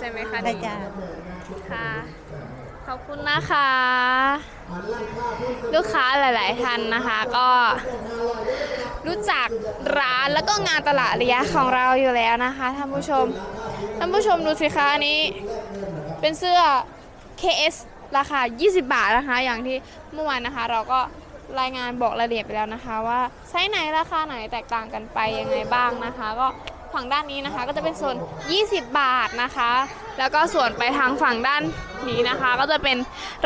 ใช่ไหมคะได้นี่จ้าค่ะ ขอบคุณนะคะ ลูกค้าหลาย ๆท่านนะคะ ก็รู้จักร้านแล้วก็งานตลาดระยะของเราอยู่แล้วนะคะท่านผู้ชม ท่านผู้ชมดูสิคะอันนี้ เป็นเสื้อ KS ราคา 20 บาทนะคะ อย่างที่เมื่อวานนะคะ เราก็รายงานบอกรายละเอียดไปแล้วนะคะ ว่าไซส์ไหนราคาไหนแตกต่างกันไปยังไงบ้างนะคะ ก็ ฝั่งด้านนี้นะคะ ก็จะเป็นส่วน 20 บาทนะคะ แล้วก็ส่วนไปทางฝั่งด้านนี้นะคะ ก็จะเป็น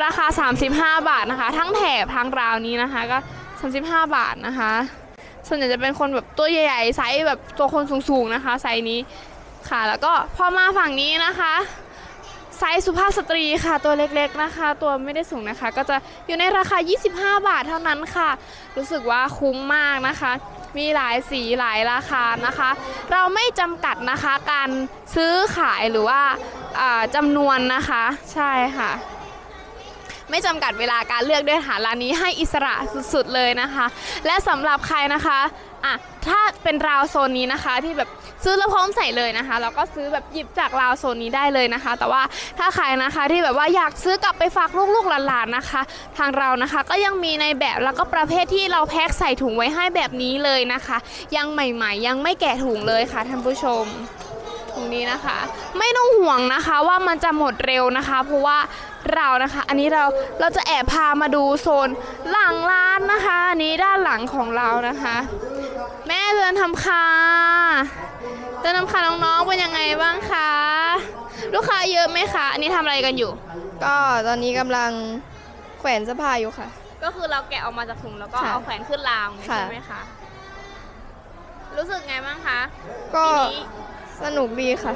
ราคา 35 บาทนะคะ ทั้งแถบทั้งราวนี้นะคะ ก็ 35 บาทนะคะ ส่วนใหญ่จะเป็นคนแบบตัวใหญ่ๆไซส์แบบตัวคนสูงๆนะคะไซส์นี้ค่ะ แล้วก็พอมาฝั่งนี้นะคะไซส์สุภาพสตรีค่ะตัวเล็กๆนะคะ ตัวไม่ได้สูงนะคะ ก็จะอยู่ในราคา 25 บาทเท่านั้นค่ะ รู้สึกว่าคุ้มมากนะคะ มีหลายสีหลายราคานะคะ เราไม่จำกัดนะคะการซื้อขายหรือว่าอ่าจำนวนนะคะ ใช่ค่ะ ไม่จำกัดเวลาการเลือกด้วยค่ะร้านนี้ให้อิสระสุดๆเลยนะคะ และสำหรับใครนะคะอะถ้าเป็นราวโซนนี้นะคะที่แบบซื้อแล้วพร้อมใส่เลยนะคะเราก็ซื้อแบบหยิบจากราวโซนนี้ได้เลยนะคะ แต่ว่าถ้าใครนะคะที่แบบว่าอยากซื้อกลับไปฝากลูกๆหลานๆนะคะ ทางเรานะคะก็ยังมีในแบบแล้วก็ประเภทที่เราแพ็คใส่ถุงไว้ให้แบบนี้เลยนะคะ ยังใหม่ๆ ยังไม่แกะถุงเลยค่ะท่านผู้ชมตรงนี้นะคะ ไม่ต้องห่วงนะคะว่ามันจะหมดเร็วนะคะ เพราะว่า เรานะคะ อันนี้เราเราจะแอบพามาดูโซนหลังร้านนะคะอันนี้ด้านหลังของเรานะคะ แม่เดินทำค่ะเดินทำค่ะน้องๆเป็นยังไงบ้างคะลูกค้าเยอะไหมคะอันนี้ทำอะไรกันอยู่ ก็ตอนนี้กำลังแขวนเสื้อผ้าอยู่ค่ะ ก็คือเราแกะออกมาจากถุงแล้วก็ค่ะเอาแขวนขึ้นราวอย่างนี้ค่ะ ใช่ไหมคะรู้สึกไงบ้างคะก็ทีนี้สนุกดีค่ะ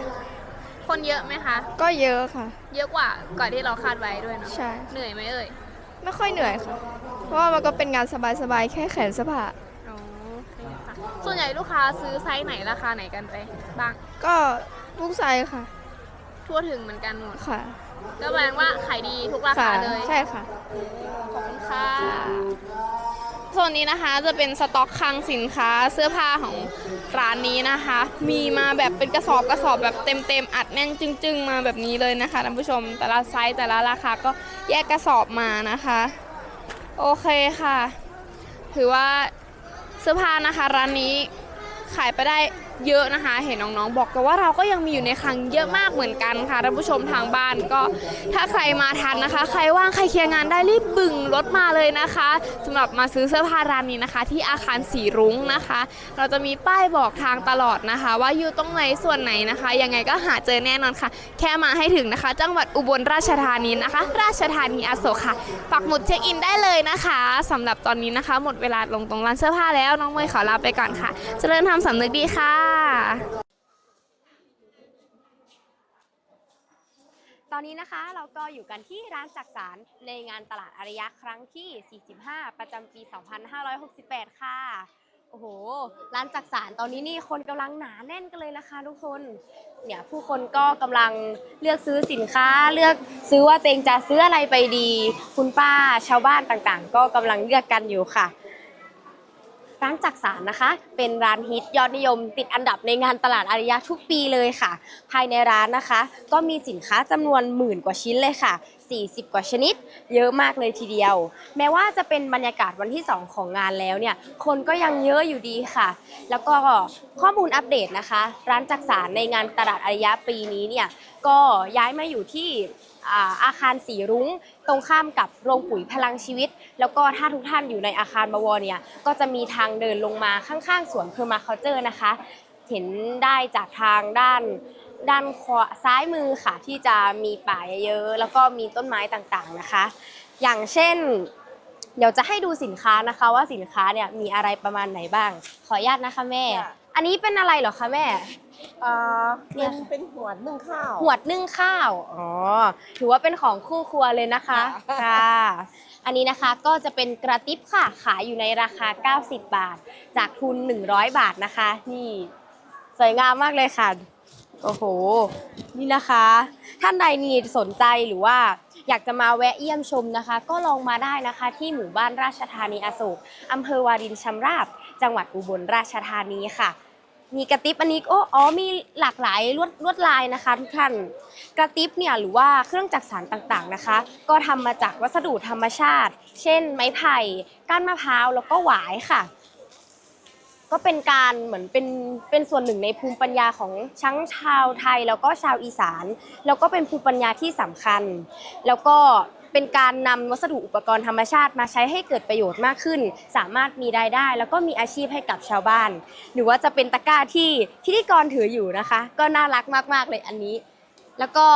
คนเยอะไหมคะ ก็เยอะค่ะ เยอะกว่าก่อนที่เราคาดไว้ด้วยเนาะใช่ เหนื่อยไหมเอ่ยไม่ค่อยเหนื่อยค่ะ เพราะว่ามันก็เป็นงานสบายๆ แค่แขวนเสื้อผ้าอ๋อโอเคค่ะส่วนใหญ่ลูกค้าซื้อไซส์ไหนราคาไหนกันไปบ้างก็ลูกไซส์ค่ะ ทั่วถึงเหมือนกันหมดค่ะก็แปลว่าขายดีทุกราค่ะคาเลยใช่ค่ะ ขอบคุณค่ะโซนนี้นะคะจะเป็นสต็อกคลังสินค้าเสื้อผ้าของร้านนี้นะคะ มีมาแบบเป็นกระสอบกระสอบแบบเต็มเต็มอัดแน่นจึงๆ มาแบบนี้เลยนะคะท่านผู้ชมแต่ละไซส์แต่ละราคาก็แยกกระสอบมานะคะ โอเคค่ะ ถือว่าเสื้อผ้านะคะร้านนี้ขายไปได้ เยอะนะคะ เห็นน้องๆบอกกันว่าเราก็ยังมีอยู่ในคลังเยอะมากเหมือนกันค่ะท่านผู้ชมทางบ้านก็ถ้าใครมาทันนะคะ ใครว่างใครเคลียร์งานได้รีบบึงรถมาเลยนะคะสำหรับมาซื้อเสื้อผ้าร้านนี้นะคะ ที่อาคารสีรุ้งนะคะ เราจะมีป้ายบอกทางตลอดนะคะ ว่าอยู่ตรงไหนส่วนไหนนะคะ ยังไงก็หาเจอแน่นอนค่ะ แค่มาให้ถึงนะคะ จังหวัดอุบลราชธานีนะคะ ราชธานีอโศกค่ะปักหมุดเช็คอินได้เลยนะคะสำหรับตอนนี้นะคะ หมดเวลาลงตรงร้านเสื้อผ้าแล้วน้องเมย์ขอลาไปก่อนค่ะ เจริญทำสำนึกดีค่ะตอนนี้นะคะเราก็อยู่กันที่ร้านจักสารในงานตลาดอารยะครั้งที่ 45 ประจำปี 2568 ค่ะ โอ้โห ร้านจักสารตอนนี้นี่คนกำลังหนาแน่นกันเลยนะคะทุกคน เนี่ยผู้คนก็กำลังเลือกซื้อสินค้าเลือกซื้อว่าเตงจะซื้ออะไรไปดี คุณป้าชาวบ้านต่างๆ ก็กำลังเลือกกันอยู่ค่ะ ร้านจักสารนะคะ เป็นร้านฮิตยอดนิยม ติดอันดับในงานตลาดอาริยะทุกปีเลยค่ะ ภายในร้านนะคะ ก็มีสินค้าจำนวนหมื่นกว่าชิ้นเลยค่ะ 40 กว่าชนิด เยอะมากเลยทีเดียว แม้ว่าจะเป็นบรรยากาศวันที่ 2 ของงานแล้วเนี่ย คนก็ยังเยอะอยู่ดีค่ะ แล้วก็ข้อมูลอัปเดตนะคะ ร้านจักสารในงานตลาดอาริยะปีนี้เนี่ย ก็ย้ายมาอยู่ที่อาอาคารสีรุ้ง ตรงข้ามกับโรงปุ๋ยพลังชีวิต แล้วก็ถ้าทุกท่านอยู่ในอาคารบวรเนี่ยก็จะมีทางเดินลงมาข้างๆสวนเพอร์มาเคาเจอร์นะคะ เห็นได้จากทางด้านด้านขวาซ้ายมือค่ะที่จะมีป่าเยอะๆแล้วก็มีต้นไม้ต่างๆนะคะ อย่างเช่น เดี๋ยวจะให้ดูสินค้านะคะว่าสินค้าเนี่ยมีอะไรประมาณไหนบ้าง ขออนุญาตนะคะแม่ อันนี้เป็นอะไรเหรอคะแม่อ่าเนี่เป็นยเป็นหัวนึ่งข้าว หวดนึ่งข้าว อ๋อ ถือว่าเป็นของคู่ครัวเลยนะคะ ค่ะ ค่ะ อันนี้นะคะก็จะเป็นกระติบค่ะ ขายอยู่ในราคา 90 บาท จากทุน 100 บาทนะคะ นี่ สวยงามมากเลยค่ะ โอ้โห นี่นะคะ ท่านใดนี่สนใจหรือว่า อยากจะมาแวะเยี่ยมชมนะคะ ก็ลองมาได้นะคะ ที่หมู่บ้านราชธานีอโศกอำเภอวารินชำราบ จังหวัดอุบลราชธานีค่ะ มีกระติบอันนี้ก็อ๋อมีหลากหลายลวดลวดลายนะคะทุกท่านกระติบเนี่ยหรือว่าเครื่องจักสานต่างๆนะคะ ก็ทำมาจากวัสดุธรรมชาติ เช่น ไม้ไผ่ก้านมะพร้าวแล้วก็หวายค่ะ ก็เป็นการเหมือนเป็นเป็นส่วนหนึ่งในภูมิปัญญาของชั้งชาวไทย แล้วก็ชาวอีสาน แล้วก็เป็นภูมิปัญญาที่สำคัญ แล้วก็ เป็นการนำวัสดุอุปกรณ์ธรรมชาติมาใช้ให้เกิดประโยชน์มากขึ้น สามารถมีรายได้ แล้วก็มีอาชีพให้กับชาวบ้าน หรือว่าจะเป็นตะกร้าที่พิธีกรถืออยู่นะคะ ก็น่ารักมากๆเลยอันนี้ แล้วก็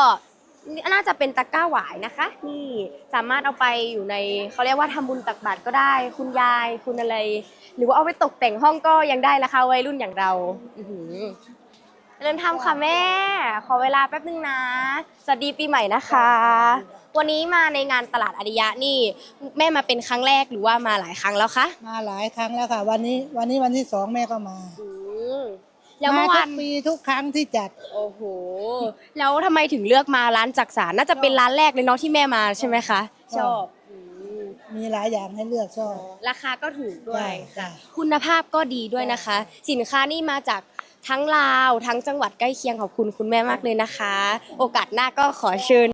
น่าจะเป็นตะกร้าหวายนะคะนี่สามารถเอาไปอยู่ในเขาเรียกว่าทำบุญตักบาตรก็ได้ คุณยายคุณอะไร หรือว่าเอาไปตกแต่งห้องก็ยังได้นะคะวัยรุ่นอย่างเราอื้อหือเดินทำค่ะแม่ ขอเวลาแป๊บนึงนะ สวัสดีปีใหม่นะคะ วันนี้มาในงานตลาดอาริยะนี่แม่มาเป็นครั้งแรกหรือว่ามาหลายครั้งแล้วคะมาหลายครั้งแล้วค่ะ วันนี้วันนี้วันที่สองแม่ก็มาอืมแล้วเมื่อทุวานกปีทุกครั้งที่จัดโอ้โหแล้วทำไมถึงเลือกมาร้านจักสารน่าจะเป็นร้านแรกเลยเนาะที่แม่มาใช่ไหมคะชอบอืมมีหลายอย่างให้เลือกชอบราคาก็ถูกด้วยจ้ะคุณภาพก็ดีด้วยนะคะ สินค้านี่มาจากทั้งลาว ทั้งจังหวัดใกล้เคียงขอบคุณคุณแม่มากเลยนะคะ โอกาสหน้าก็ขอเชิญ